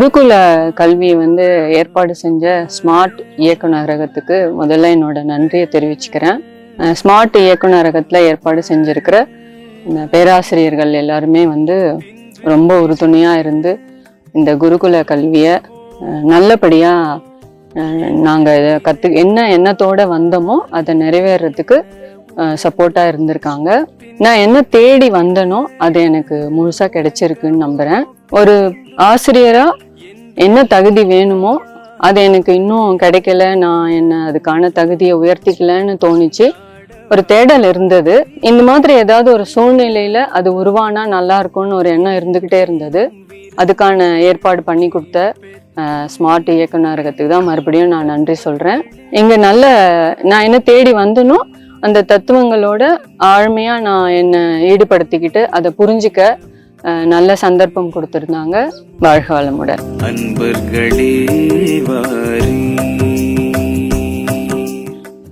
குருகுல கல்வியை வந்து ஏற்பாடு செஞ்ச ஸ்மார்ட் இயக்குநரகத்துக்கு முதல்ல என்னோட நன்றியை தெரிவிச்சுக்கிறேன். ஸ்மார்ட் இயக்குநரகத்தில் ஏற்பாடு செஞ்சுருக்கிற இந்த பேராசிரியர்கள் எல்லாருமே வந்து ரொம்ப உறுதுணையாக இருந்து இந்த குருகுல கல்வியை நல்லபடியாக நாங்கள் இதை கற்று என்ன எண்ணத்தோடு வந்தோமோ அதை நிறைவேறதுக்கு சப்போர்ட்டாக இருந்திருக்காங்க. நான் என்ன தேடி வந்தனோ அது எனக்கு முழுசாக கிடைச்சிருக்குன்னு நம்புகிறேன் ஒரு ஆசிரியராக என்ன தகுதி வேணுமோ அது எனக்கு இன்னும் கிடைக்கல. நான் என்ன அதுக்கான தகுதியை உயர்த்திக்கலன்னு தோணுச்சு. ஒரு தேடல் இருந்தது. இந்த மாதிரி ஏதாவது ஒரு சூழ்நிலையில அது உருவானா நல்லா இருக்கும்னு ஒரு எண்ணம் இருந்துகிட்டே இருந்தது. அதுக்கான ஏற்பாடு பண்ணி கொடுத்த ஸ்மார்ட் இயக்குநரகத்துக்கு தான் மறுபடியும் நான் நன்றி சொல்றேன். இங்க நல்ல நான் என்ன தேடி வந்தனோ அந்த தத்துவங்களோட ஆழ்மையா நான் என்னை ஈடுபடுத்திக்கிட்டு அதை புரிஞ்சுக்க நல்ல சந்தர்ப்பம் கொடுத்துருந்தாங்க வாழ்க வளமுடன். அன்பர்களே